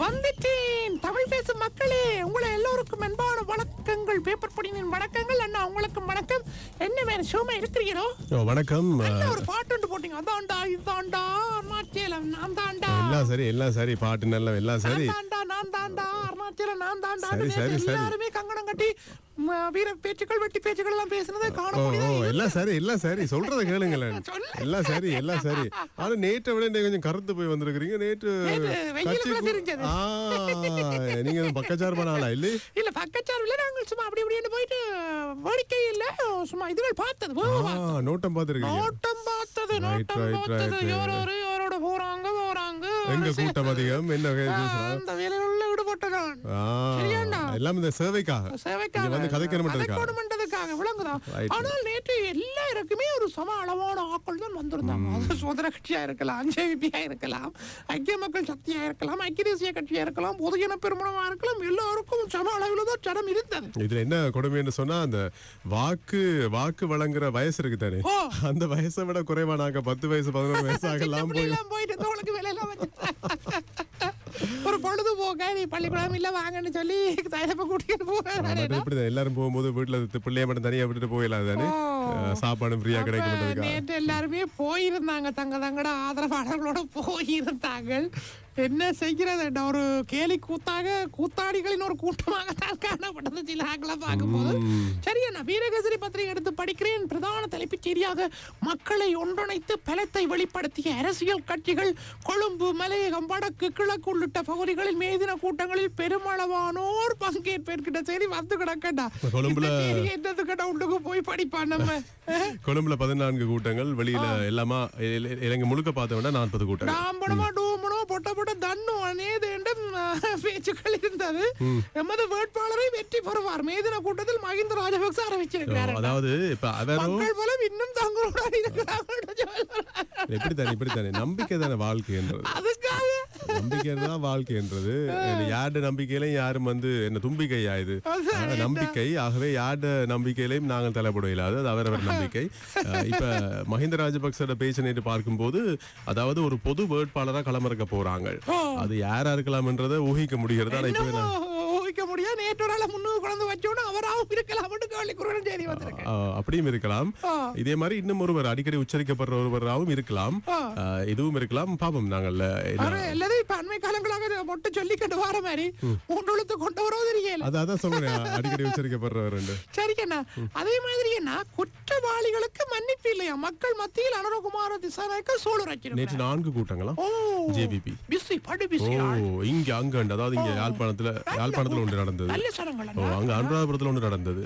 வந்துட்டேன். தமிழ் பேசும் மக்களே உங்களை எல்லோருக்கும் அன்பான வணக்கங்கள். பேப்பர் படியின் வணக்கங்கள். அண்ணா உங்களுக்கும் வணக்கம். என்ன வேற ஷோமா இருக்கிறீங்களோ வணக்கம். என்ன ஒரு பாட்டு ஒன்று போட்டீங்க? அதான்டா இதான்டா அருணாச்சலம் நான் தான்டா எல்லாம் சரி எல்லாம் சரி. பாட்டு நல்ல எல்லாம் சரி. தான்டா நான் சரி. எல்லாருமே கங்கணம் கட்டி வீர பேச்சுக்கள் வெட்டி பேச்சுக்கள் எல்லாம் பேசுனதை காண முடியுது? எல்லாம் சரி எல்லாம் சரி. சொல்றத கேளுங்களேன். எல்லாம் சரி எல்லாம் சரி. ஆனா நேற்றை விட நீங்க கொஞ்சம் கருத்து போய் வந்திருக்கிறீங்க. நேற்று நீங்க பக்கச்சார்பான ஆளா இல்ல? இல்ல பக்கச்சார்பில் நாங்கள் சும்மா அப்படி இப்படின்னு போயிட்டு வேடிக்கை இல்ல. சும்மா இதுகள் பார்த்தது நோட்டம் பார்த்திருக்கீங்க. நோட்டம் பார்த்தது நோட்டம் பார்த்தது. யாரோட போறாங்க போறாங்க. எங்க கூட்டம் அதிகம்? என்ன அந்த வேலையுள்ள ஈடுபட்ட நான் ஆ, சரியாண்ணா? எல்லாம் இந்த சேவைக்காக. சேவைக்காக வந்து கதைக்கணும்ன்றதுக்காக கதைக்கணும்ன்றதுக்காக விளங்குதா. ஆனால் நேற்று எல்லாருக்குமே ஒரு சம அளவான ஆட்கள் தான் வந்திருந்தாங்க. அது சுதந்திர கட்சியா இருக்கலாம் ஜேவிபியா இருக்கலாம் ஐக்கிய மக்கள் சக்தியா இருக்கலாம் ஐக்கிய தேசிய கட்சியா இருக்கலாம் பொதுஜன பெருமனமா இருக்கலாம் எல்லாருக்கும் சம அளவில் தான் ஜனம் இருந்தது. இதுல என்ன கொடுமைன்னு சொன்னா அந்த வாக்கு வாக்கு வழங்குற வயசு இருக்கு தானே. அந்த வயசை விட குறைவா நாங்க பத்து வயசு பதினொரு வயசு ஆகலாம் போயிட்டு பொழுது போக நீ பள்ளிக்கூடம் இல்ல வாங்கன்னு சொல்லி தயப்ப கூட்டிட்டு இப்படிதான் எல்லாரும் போகும்போது வீட்டுல பிள்ளைய மட்டும் தனியா விட்டுட்டு போயிடலாம் தானே சாப்பாடும் ஃப்ரீயா கிடைக்கும் நேற்று எல்லாருமே போயிருந்தாங்க. தங்க தங்கட ஆதரவாளர்களோட போயிருந்தாங்க. என்ன செய்கிறது ஒரு கேலி கூத்தாக கூத்தாடிகளின் ஒரு கூட்டமாக தான் காணப்பட்டது சில ஆக்களை பார்க்கும்போது. சரி நான் வீரகேசரி பத்திரிகை எடுத்து படிக்கிறேன். பிரதான தலைப்புச் செய்தியாக மக்களை ஒன்றிணைத்து பலத்தை வெளிப்படுத்திய அரசியல் கட்சிகள் கொழும்பு மலையகம் வடக்கு கிழக்கு உள்ளிட்ட பகுதிகளில் மேதின கூட்டங்களில் பெருமளவானோர் பங்கேற்பேற்கிட்ட சரி வந்து கிடக்கண்டா கொழும்புல- என்னது கடை உள்ளுக்கு போய் படிப்பான் நம்ம? கொழும்புல பதினான்கு கூட்டங்கள் வெளியில எல்லாமா இல- இலங்கை முழுக்க பார்த்தோம்னா நாற்பது கூட்டங்கள். பொட்ட பொட்ட தன்னு அநேது பேச்சுக்கள் இருந்தது. எமது வேட்பாளரை வெற்றி பெறுவார். மேதின கூட்டத்தில் மஹிந்த ராஜபக்ச அறிவிச்சிருக்கிறார் அதாவது இப்ப மக்கள் போல இன்னும் தங்களுடன் இப்படித்தானே இப்படித்தானே? நம்பிக்கை தானே வாழ்க்கைன்றது அதுக்காக. நம்பிக்கை தான் வாழ்க்கைன்றது யார்ட நம்பிக்கையிலையும் யாரும் வந்து என்ன அதான் ஆஹ், நம்பிக்கை. ஆகவே யார்ட நம்பிக்கையிலையும் நாங்கள் தலைப்பட இல்லாது அது அவரவர் நம்பிக்கை. இப்ப மஹிந்த ராஜபக்சோட பேச்சு நேற்று பார்க்கும்போது அதாவது ஒரு பொது வேட்பாளரா களமிறக்க போறாங்க. அது யாரா இருக்கலாம்ன்றதை ஊகிக்க முடிகிறது ஆனா இப்ப இன்னமும் ஊகிக்க முடியாது பெற்றோரால ஆளை முன்னூறு குழந்தை வச்சோன்னா அவராகவும் இருக்கலாம் இருக்கலாம்னு கேள்விக்குறேன் செய்தி வந்திருக்கு அப்படியும் இருக்கலாம் இதே மாதிரி இன்னும் ஒருவர் அடிக்கடி உச்சரிக்கப்படுற ஒருவராகவும் இருக்கலாம் இதுவும் இருக்கலாம் பாபம் நாங்கள் எல்லாரும் இப்ப அண்மை காலங்களாக இதை மொட்டை சொல்லிக்கிட்டு வர மாதிரி மூன்று கொண்டு வரோ தெரியல அதான் சொல்றேன் அடிக்கடி உச்சரிக்கப்படுறவர் சரிக்கண்ணா அதே மாதிரி என்ன குற்றவாளிகளுக்கு மன்னிப்பு இல்லையா மக்கள் மத்தியில் அனுரகுமார திசாநாயக்க நேற்று நான்கு கூட்டங்களா ஜேபிபி பிஸி படு ஓ பிஸி இங்க அங்க அதாவது இங்க யாழ்ப்பாணத்துல யாழ்ப்பாணத்துல ஒன்று நடந்தது சனங்கள் ஓ அங்க அனுராதபுரத்துல ஒன்று நடந்தது.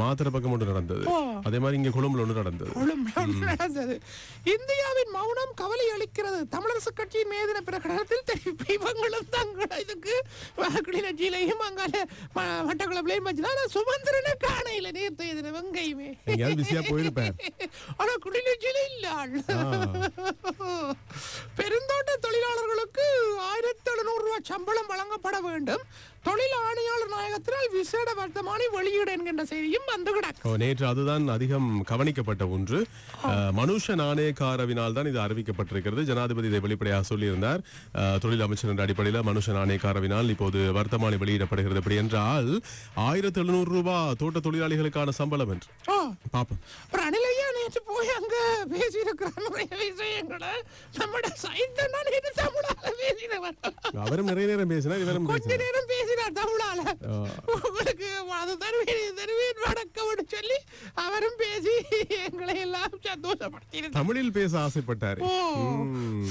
மாத்தறை பக்கம் ஒன்று நடந்தது. அதே மாதிரி இங்க கொழும்புல ஒன்று நடந்தது. கொழும்புல நடந்தது. இந்தியாவின் மௌனம் கவலை அளிக்கிறது. தமிழரசு கட்சியின் மேதின பிரகடனத்தில் தெரிவிப்பு இவங்களும் தங்கள இதுக்கு கிளிநொச்சியிலையும் அங்கால ம- மட்டக்களப்பிலையும் வச்சுதான். சுமந்திரனை காணையில நேர்த்து எதிர வெங்கையுமே. பிஸியா போயிருப்பேன் ஆனா குடிநீச்சில இல்ல. பெருந்தோட்ட தொழிலாளர்களுக்கு ஆயிரத்தி எழுநூறு ரூபாய் சம்பளம் வழங்கப்பட வேண்டும். தொழில் ஆணையாளர் நாயகத்தினால் விசேட வர்த்தமானி வெளியீடு என்கின்ற செய்தியும் வந்து கிடக்கு. நேற்று அதுதான் அதிகம் கவனிக்கப்பட்ட ஒன்று. மனுஷ நாணயக்காரவினால் தான் இது அறிவிக்கப்பட்டிருக்கிறது. ஜனாதிபதி இதை வெளிப்படையாக சொல்லியிருந்தார். தொழில் அமைச்சர் என்ற அடிப்படையில் மனுஷ நாணயக்காரவினால் இப்போது வர்த்தமானி வெளியிடப்படுகிறது அப்படி என்றால் ஆயிரத்தி எழுநூறு ரூபாய் தோட்ட தொழிலாளிகளுக்கான சம்பளம் என்று. பாப்போம். அனிலையா நேற்று போய் அங்க பேசியிருக்கிற நிறைய விஷயங்களை. நம்மட சைத்தன்னா நேற்று தமிழால பேசினவர். அவரும் நிறைய நேரம் பேசினார் இவரும் கொஞ்ச நேரம் பேசினார் தமிழால. உங்களுக்கு அது தருவேன் தருவேன் வணக்கம்னு சொல்லி அவரும் பேசி எங்களை எல்லாம் சந்தோஷப்படுத்தியிருந்தார் தமிழில் பேச ஆசைப்பட்டார்.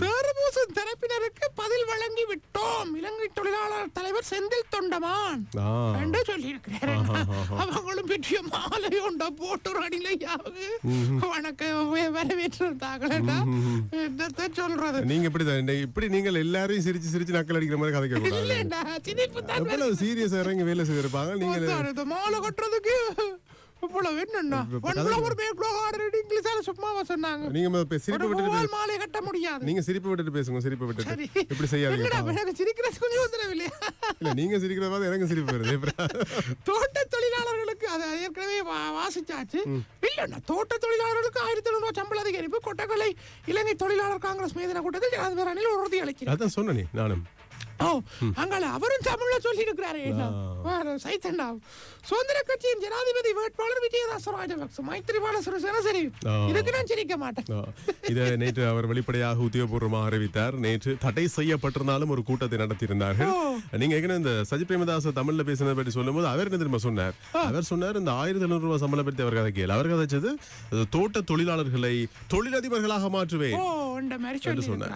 சேரபூசன் தரப்பினருக்கு பதில் வழங்கி விட்டோம். இலங்கை தொழிலாளர் தலைவர் செந்தில் தொண்டமான் என்று சொல்லியிருக்கிறார். அவங்களும் பெரிய மாலையோண்ட போட்டு ரணிலையாவது வணக்கம் வரவேற்றிருந்தாங்களா என்னத்த சொல்றது. நீங்க இப்படி இப்படி நீங்கள் எல்லாரையும் சிரிச்சு சிரிச்சு நக்கல் அடிக்கிற மாதிரி சிரிப்பு தான் எவ்வளவு சீரியஸா இறங்கி வேலை செய்திருப்பாங்க நீங்க மாலை கட்டுறதுக்கு. இவ்வளவு என்னன்னா ஆல்ரெடி இங்கிலீஷால சும்மாவா சொன்னாங்க. நீங்க சிரிப்பு ஒரு விட்டுட்டு மாலை கட்ட முடியாது. நீங்க சிரிப்பு விட்டுட்டு பேசுங்க சிரிப்பு விட்டுட்டு. இப்படி செய்யாதீங்க. எனக்கு சிரிக்கிறது கொஞ்சம் வந்துடவில்லையா இல்ல நீங்க சிரிக்கிறத பார்த்து எனக்கு சிரிப்பு வருது தோட்ட தொழிலாளர்களுக்கு அது ஏற்கனவே வாசிச்சாச்சு. இல்லைண்ணா தோட்ட தொழிலாளர்களுக்கு ஆயிரத்தி எழுநூறு சம்பள அதிகரிப்பு கொட்டக்கலை இலங்கை தொழிலாளர் காங்கிரஸ் மீதான கூட்டத்தில் ஜனாதிபதி ரணில் உறுதி அளிக்கிறார் அதான் சொன்னனே நானும். ஓ அங்கால அவரும் தமிழ்ல சொல்லி இருக்கிறாரு சைத்தண்டா சுதந்திர கட்சியின் ஜனாதிபதி வேட்பாளர் விஜயதாச ராஜபக்ச மைத்திரிபால சிறிசேன சரி. இதுக்கு நான் சிரிக்க மாட்டேன். இதை நேற்று அவர் வெளிப்படையாக உத்தியோகபூர்வமாக அறிவித்தார். நேற்று தடை செய்யப்பட்டிருந்தாலும் ஒரு கூட்டத்தை நடத்தியிருந்தார்கள். நீங்க ஏற்கனவே இந்த சஜித் பிரேமதாச தமிழ்ல பேசினதை பற்றி சொல்லும்போது அவர் என்ன தெரியுமா சொன்னார்? அவர் சொன்னார் இந்த ஆயிரத்தி எழுநூறு ரூபாய் சம்பளம் பற்றி அவர் கதைக்கல அவர் கதைச்சது தோட்ட தொழிலாளர்களை தொழிலதிபர்களாக மாற்றுவேன் சொன்னார்.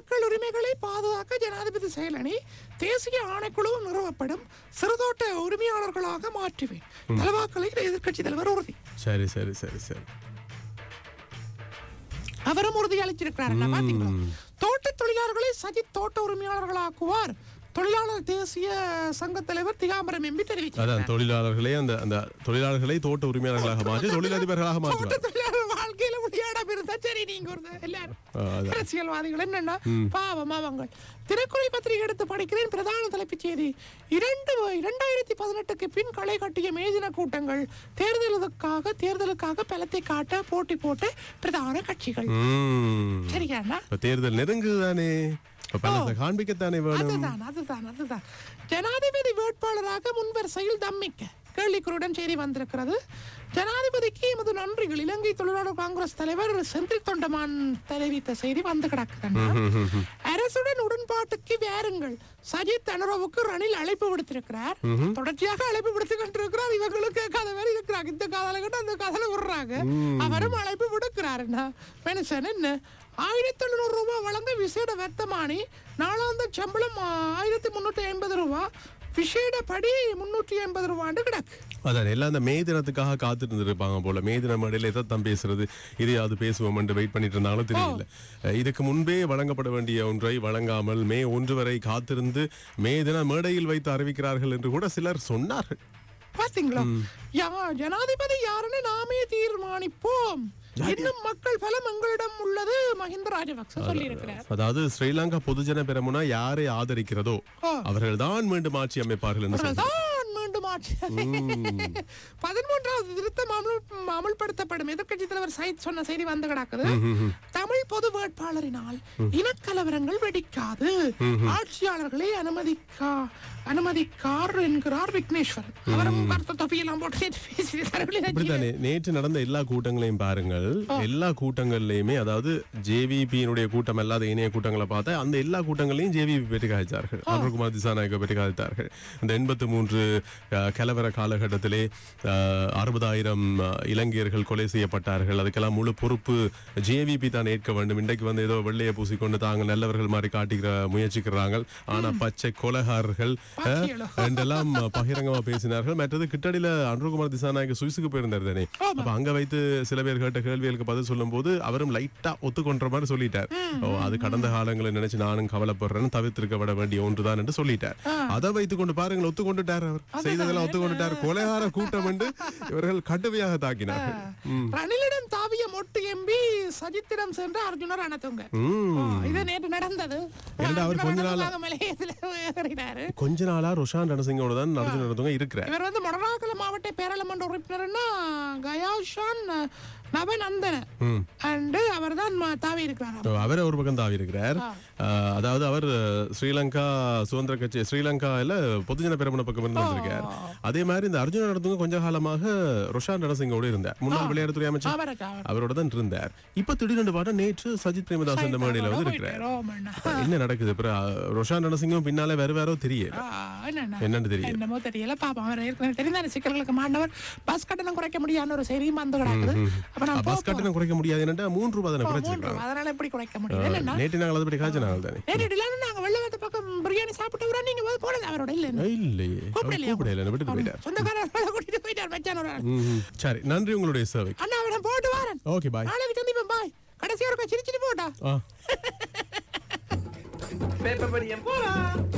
மக்கள் உரிமைகளை பாதுகாக்க ஜனாதிபதி செயலணி தேசிய ஆணைக்குழு நிறுவப்படும் சிறுதோட்ட உரிமையாளர்களாக மாற்றுவேன். தலவாக்களை எதிர்க்கட்சி தலைவர் உறுதி. சரி சரி சரி சரி. அவரும் உறுதி அளிச்சிருக்கிறார் பாத்தீங்களா தோட்ட தொழிலாளர்களை சஜித் தோட்ட உரிமையாளர்களாக்குவார். தொழிலாளர் தேசிய சங்க தலைவர் திகாம்பரம் எம்பி தெரிவித்தார் தொழிலாளர்களே அந்த அந்த தொழிலாளர்களை தோட்ட உரிமையாளர்களாக மாற்றி தொழிலதிபர்களாக மாற்றுவார். இருந்தா சரி நீங்க ஒரு எல்லாரும். அரசியல்வாதிகள் என்னன்னா பாவம் அவங்க திரைக்குறள் பத்திரிகை எடுத்து படிக்கிறேன் பிரதான தலைப்புச் செய்தி. இரண்டு இரண்டாயிரத்தி பதினெட்டுக்கு பின் களை கட்டிய மேதின கூட்டங்கள். தேர்தலுக்காக தேர்தலுக்காக பலத்தை காட்ட போட்டி போட்டு பிரதான கட்சிகள். சரியாண்ணா தேர்தல் நெருங்குதானே காண்பிக்கத்தானே அதுதான் அதுதான் அதுதான். ஜனாதிபதி வேட்பாளராக முன்வரிசையில் தம்மிக்க. கேள்விக்குறியுடன் செய்தி வந்திருக்கிறது. ஜனாதிபதிக்கு எமது நன்றிகள். இலங்கை தொழிலாளர் காங்கிரஸ் தலைவர் செந்தில் தொண்டமான் தெரிவித்த செய்தி வந்து கிடக்குதுன்னா அரசுடன் உடன்பாட்டுக்கு வேறுங்கள் சஜித் அனுரவுக்கு ரணில் அழைப்பு விடுத்திருக்கிறார். தொடர்ச்சியாக அழைப்பு விடுத்து கொண்டிருக்கிறார். இவங்களுக்கு கதை வேற இருக்கிறாங்க. இந்த காதல கட்டு அந்த காதல விடுறாங்க. அவரும் அழைப்பு விடுக்கிறாருன்னா மனுஷன் என்ன? ஆயிரத்தி எழுநூறு ரூபாய் வழங்க விசேட வர்த்தமானி. நாளாந்த சம்பளம் ஆயிரத்தி முன்னூற்றி ஐம்பது ரூபா. விசேட படி முன்னூற்றி ஐம்பது ரூபாண்டு கிடக்கு. அதான் எல்லாம் அந்த மே தினத்துக்காக காத்துட்டு இருந்திருப்பாங்க போல. மே தினம் இடையில எதை தான் பேசுறது? இதையாவது பேசுவோம் என்று வெயிட் பண்ணிட்டு இருந்தாலும் தெரியல. இதுக்கு முன்பே வழங்கப்பட வேண்டிய ஒன்றை வழங்காமல் மே ஒன்று வரை காத்திருந்து மே தின மேடையில் வைத்து அறிவிக்கிறார்கள் என்று கூட சிலர் சொன்னார்கள். பாத்தீங்களா? ஜனாதிபதி யாருன்னு நாமே தீர்மானிப்போம். இன்னும் மக்கள் பலம் எங்களிடம் உள்ளது மஹிந்த ராஜபக்ச சொல்லி இருக்கிறார் அதாவது ஸ்ரீலங்கா பொதுஜன பெரமுனா யாரை ஆதரிக்கிறதோ ஆ. அவர்கள் தான் மீண்டும் ஆட்சி அமைப்பார்கள் என்று சொல்றார். தான் மீண்டும் ஆட்சி பதிமூன்றாவது திருத்தம் அமல் அமல்படுத்தப்படும் எதிர்க்கட்சி தலைவர் சயித் சொன்ன செய்தி வந்து கிடக்குது. தமிழ் பொது வேட்பாளரினால் இனக்கலவரங்கள் வெடிக்காது. ஆட்சியாளர்களை அனுமதிக்கா அனுமதிக்கார் என்கிறார் விக்னேஸ்வரன். அவரும் கருத்து தொப்பியெல்லாம் போட்டு நேற்று நடந்த எல்லா கூட்டங்களையும் பாருங்கள். எல்லா கூட்டங்கள்லயுமே அதாவது ஜேவிபியினுடைய கூட்டம் அல்லாத இணைய கூட்டங்களை பார்த்தா அந்த எல்லா கூட்டங்களையும் ஜேவிபி பற்றி காய்ச்சார்கள் அருண்குமார் திசாநாயக்க பற்றி காய்த்தார்கள். இந்த எண்பத்து மூன்று கலவர காலகட்டத்திலே அறுபதாயிரம் இலங்கையர்கள் கொலை செய்யப்பட்டார்கள். அதுக்கெல்லாம் முழு பொறுப்பு ஜேவிபி தான் ஏற்க வேண்டும். இன்றைக்கு வந்து ஏதோ வெள்ளையை பூசிக்கொண்டு தாங்க நல்லவர்கள் மாதிரி காட்டிக்கிற முயற்சிக்கிறாங்க ஆனா பச்சை கொலகாரர்கள்? என்றெல்லாம் பகிரங்கமா பேசினார்கள். மற்றது கிட்டடியில அனுருகுமார் திசாநாயக்க சுவிஸுக்கு போயிருந்தார் தானே? அப்ப அங்க வைத்து சில பேர் கேட்ட கேள்விகளுக்கு பதில் சொல்லும் போது அவரும் லைட்டா ஒத்துக்கொண்ட மாதிரி சொல்லிட்டார். ஓ அது கடந்த காலங்களை நினைச்சு நானும் கவலைப்படுறேன்னு தவிர்த்திருக்கப்பட வேண்டிய ஒன்றுதான் என்று சொல்லிட்டார். அதை வைத்துக் கொண்டு பாருங்கள் ஒத்துக்கொண்டுட்டார் அவர். செய்ததெல்லாம் ஒத்துக்கொண்டுட்டார் கொலைகார கூட்டம் என்று இவர்கள் கடுமையாக தாக்கினார்கள் ரணிலிடம் தாவிய மொட்டு எம்பி சஜித்திடம் சென்று அர்ஜுனர் அனத்துங்க. ம். இது நேற்று நடந்தது. அவர் கொஞ்ச நாளா- கொஞ்ச நாளா ரொஷான் ரணசிங்கோட தான் நடந்து நடந்தவங்க இருக்கிறார். இவர் வந்து மொடராக்கல மாவட்ட பேரளமன்ற உறுப்பினர்னா கயாஷான் நவநந்தன அண்ட் அவர் தான் தாவி இருக்கிறார் அவர் ஒரு பக்கம் தாவி இருக்கிறார் அதாவது அவர் ஸ்ரீலங்கா சுதந்திர கட்சி ஸ்ரீலங்கால பொதுஜன பெரமுன பக்கம் இருந்து வந்திருக்கார். அதே மாதிரி இந்த அர்ஜுன நடத்துங்க கொஞ்ச காலமாக ரொஷான் ரணசிங்கோட இருந்தார். முன்னாள் விளையாட்டுத்துறை அமைச்சர். அவரோட தான் இருந்தார். இப்ப திடீர்னு பார்த்தா நேற்று சஜித் பிரேமதாஸ் என்ற மேடையில வந்து இருக்கிறார். என்ன நடக்குது? அப்புறம் ரொஷான் ரணசிங்கம் பின்னாலே வேற வேறோ தெரியல. என்னன்னு தெரியல. என்னமோ தெரியல. பாப்பா அவர் தெரிந்தான சிக்கல்களுக்கு மாண்டவர். பஸ் கட்டணம் குறைக்க முடியாத ஒரு செய்தியும் வந்து கிடக்குது பஸ் கட்டணம் குறைக்க முடியாது. என்னட்டா மூன்று ரூபாய் தானே குறைச்சிருக்காங்க அதனால எப்படி குறைக்க இல்லைன்னா நேற்று நாங்கள் அதை பற்றி காய்ச்சினாங்க தானே. நேற்று டிலான்னு நாங்க வெள்ளவத்த பக்கம் பிரியாணி சாப்பிட்டு வரா நீங்க போனது அவரோட இல்ல இல்லையே. கூப்பிடலையா? கூப்பிடல விட்டுட்டு போயிட்டார். சொந்தக்காரர்களை கூட்டிட்டு போயிட்டார் மச்சான். சரி நன்றி உங்களுடைய சேவை. அண்ணா அவன் போட்டு வரேன். ஓகே பாய் நாளைக்கு சந்திப்போம் பாய் கடைசி ஒரு சிரிச்சிட்டு போட்டா பேப்பர் படியம் போலாம்